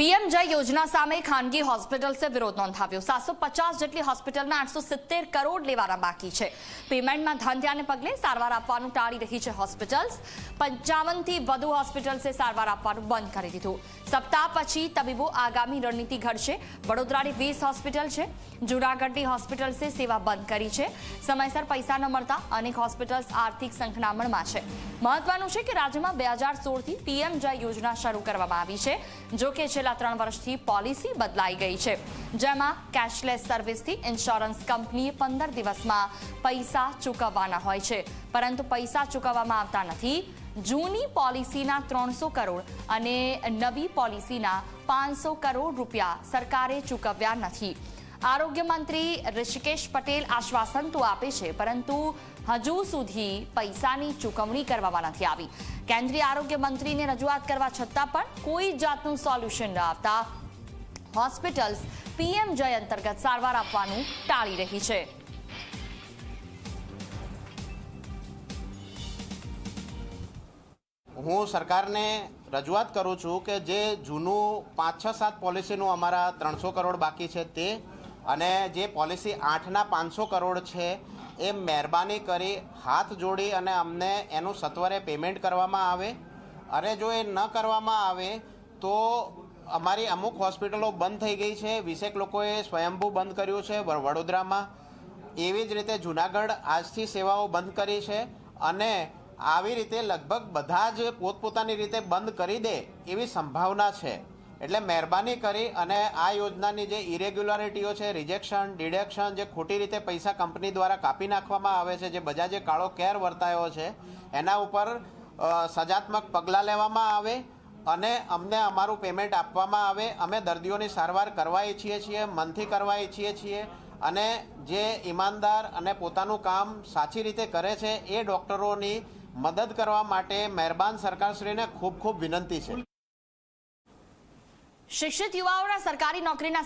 PM જય યોજના સામે ખાનગી હોસ્પિટલ્સે વિરોધ નોંધાવ્યો. સાતસો પચાસ જેટલી હોસ્પિટલમાં આઠસો સિત્તેર કરોડ લેવાના બાકી છે. પેમેન્ટમાં ધાંધ્યાને પગલે સારવાર આપવાનું ટાળી રહી છે હોસ્પિટલ્સ. પંચાવનથી વધુ હોસ્પિટલ્સે સારવાર આપવાનું બંધ કરી દીધું. સપ્તાહ પછી તબીબો આગામી રણનીતિ ઘડશે. વડોદરાની વીસ હોસ્પિટલ છે. જૂનાગઢની હોસ્પિટલ્સે સેવા બંધ કરી છે. સમયસર પૈસા ન મળતા અનેક હોસ્પિટલ્સ આર્થિક સંકળામણમાં છે. મહત્વનું છે કે રાજ્યમાં બે હજાર સોળથી પીએમ જય યોજના શરૂ કરવામાં આવી છે. જો કે છેલ્લા ત્રણ વર્ષથી પોલિસી બદલાઈ ગઈ છે. જેમાં કેશલેસ સર્વિસથી ઇન્સ્યોરન્સ કંપનીએ પંદર દિવસમાં પૈસા ચૂકવવાના હોય છે. પરંતુ પૈસા ચૂકવવામાં આવતા નથી. જૂની પોલિસીના ત્રણસો કરોડ અને નવી પોલિસીના પાંચસો કરોડ રૂપિયા સરકારે ચૂકવ્યા નથી. આરોગ્ય મંત્રી ઋષિકેશ પટેલ આશ્વાસન તો આપે છે, પરંતુ હજુ સુધી પૈસાની ચૂકવણી કરવામાં નથી આવી. કેન્દ્રીય આરોગ્ય મંત્રીને રજૂઆત કરવા છતાં પણ કોઈ જાતનું સોલ્યુશન ન આવતા હોસ્પિટલ્સ પીએમ જય અંતર્ગત સારવાર આપવાનું ટાળી રહી છે. હું સરકારને રજૂઆત કરું છું કે જે જૂનું પાંચ છ સાત પોલિસીનું અમારા ત્રણસો કરોડ બાકી છે તે અને જે પોલિસી આઠના પાંચસો કરોડ છે, એ મહેરબાની કરી હાથ જોડી અને અમને એનું સત્વરે પેમેન્ટ કરવામાં આવે. અને જો એ ન કરવામાં આવે, તો અમારી અમુક હોસ્પિટલો બંધ થઈ ગઈ છે. વીસેક લોકોએ સ્વયંભૂ બંધ કર્યું છે વડોદરામાં. એવી જ રીતે જુનાગઢ આજથી સેવાઓ બંધ કરી છે અને આવી રીતે લગભગ બધા જ પોતપોતાની રીતે બંધ કરી દે એવી સંભાવના છે. એટલે મહેરબાની કરી અને આ યોજનાની જે ઇરેગ્યુલારિટીઓ છે રિજેક્શન ડિડક્શન જે ખોટી રીતે પૈસા કંપની દ્વારા કાપી નાખવામાં આવે છે, જે બજાજે કાળો કેર વર્તાયો છે, એના ઉપર સજાત્મક પગલાં લેવામાં આવે અને અમને અમારું પેમેન્ટ આપવામાં આવે. અમે દર્દીઓની સારવાર કરવા ઈચ્છીએ છીએ મનથી કરવા ઈચ્છીએ છીએ અને જે ઈમાનદાર અને પોતાનું કામ સાચી રીતે કરે છે, એ ડૉક્ટરોની મદદ કરવા માટે મહેરબાન સરકારશ્રીને ખૂબ ખૂબ વિનંતી છે. શિક્ષિત યુવાઓના સરકારી નોકરીના